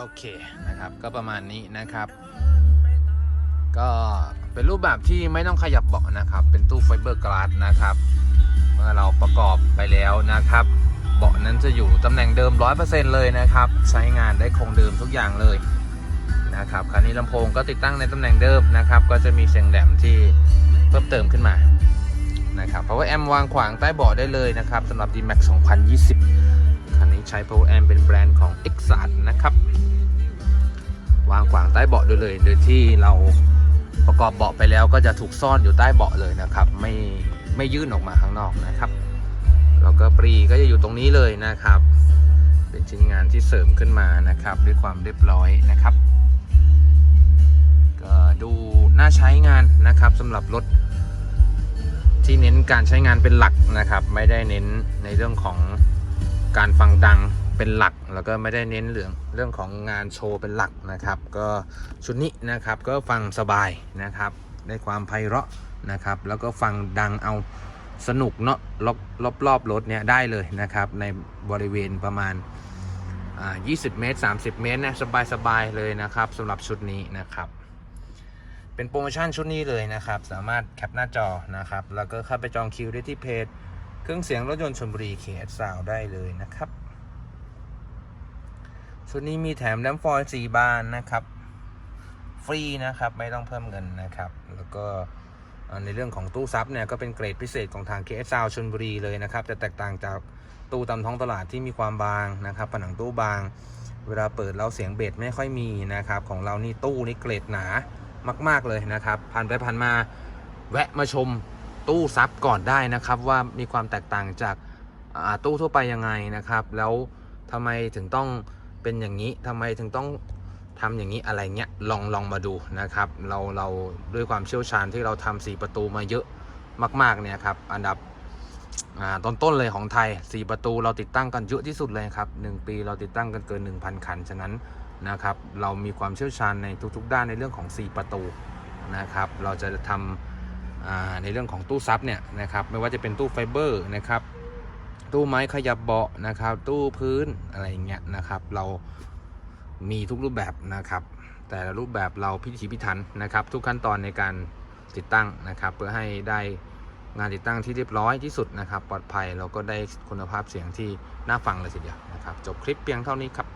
โอเคนะครับก็ประมาณนี้นะครับ ก็เป็นรูปแบบที่ไม่ต้องขยับเบาะนะครับ เป็นตู้ไฟเบอร์กลาสนะครับ เมื่อเราประกอบไปแล้วนะครับ เบาะนั้นจะอยู่ตำแหน่งเดิม 100%เลยนะครับ ใช้งานได้คงเดิมทุกอย่างเลยนะครับคันนี้ลำโพงก็ติดตั้งในตำแหน่งเดิมนะครับ ก็จะมีเสียงแหลมที่เพิ่มเติมขึ้นมานะครับ power amp วางขวางใต้เบาะได้เลยนะครับสำหรับ D-Max 2020 คันนี้ใช้ power amp เป็นแบรนด์ของ e x a t นะครับ วางขวางใต้เบาะด้เลย โดยที่เราประกอบเบาะไปแล้วก็จะถูกซ่อนอยู่ใต้เบาะเลยนะครับ ไม่ไม่ยื่นออกมาข้างนอกนะครับแล้วก็ปรีก็จะอยู่ตรงนี้เลยนะครับ เป็นชิ้นงานที่เสริมขึ้นมานะครับ ด้วยความเรียบร้อยนะครับก็ดูน่าใช้งานนะครับสำหรับรถที่เน้นการใช้งานเป็นหลักนะครับ ไม่ได้เน้นในเรื่องของ การฟังดังเป็นหลักแล้วก็ไม่ได้เน้นเรื่องเรื่องของงานโชว์เป็นหลักนะครับ ก็ชุดนี้นะครับก็ฟังสบายนะครับได้ความไพเราะนะครับ แล้วก็ฟังดังเอาสนุกเนาะรอบรอบรอบรถเนี่ยได้เลยนะครับ ในบริเวณประมาณ 20 เมตร 30 เมตรนะสบายๆเลยนะครับสำหรับชุดนี้นะครับ เป็นโปรโมชั่นชุดนี้เลยนะครับ สามารถแคปหน้าจอนะครับ แล้วก็เข้าไปจองคิวได้ที่เพจ เครื่องเสียงรถยนต์ชลบุรีเคสซาวได้เลยนะครับ ชุดนี้มีแถมแรมฟอยล์4บานนะครับ ฟรีนะครับ ไม่ต้องเพิ่มเงินนะครับ แล้วก็ในเรื่องของตู้ซับเนี่ยก็เป็นเกรดพิเศษของทาง KS Sound ชลบุรีเลยนะครับ จะแตกต่างจากตู้ตามท้องตลาดที่มีความบางนะครับ ผนังตู้บาง เวลาเปิดแล้วเสียงเบสไม่ค่อยมีนะครับ ของเรานี่ตู้นี่เกรดหนามาก ๆเลยนะครับผ่านไปผ่านมาแวะมาชม ตู้ซับก่อนได้นะครับ ว่ามีความแตกต่างจากตู้ทั่วไปยังไงนะครับ แล้วทำไมถึงต้องเป็นอย่างนี้ทำไมถึงต้องทำอย่างนี้อะไรเงี้ยลองลองมาดูนะครับ เราเราด้วยความเชี่ยวชาญที่เราทำสีประตูมาเยอะมาก ๆ เนี่ยครับ อันดับต้นๆเลยของไทย 4 ประตูเราติดตั้งกันเยอะที่สุดเลยครับ 1 ปีเราติดตั้งกันเกิน 1,000 คัน ฉะนั้นนะครับ เรามีความเชี่ยวชาญในทุก ๆ ด้านในเรื่องของ 4 ประตูนะครับ เราจะทำอ่า ในเรื่องของตู้ซับเนี่ยนะครับไม่ว่าจะเป็นตู้ไฟเบอร์นะครับตู้ไม้ขยับเบาะนะครับ ตู้พื้นอะไรอย่างเงี้ยนะครับ เรามีทุกรูปแบบนะครับ แต่ละรูปแบบเราพิถีพิถันนะครับ ทุกขั้นตอนในการติดตั้งนะครับ เพื่อให้ได้งานติดตั้งที่เรียบร้อยที่สุดนะครับ ปลอดภัยแล้วก็ได้คุณภาพเสียงที่น่าฟังเลยทีเดียวนะครับ จบคลิปเพียงเท่านี้ครับ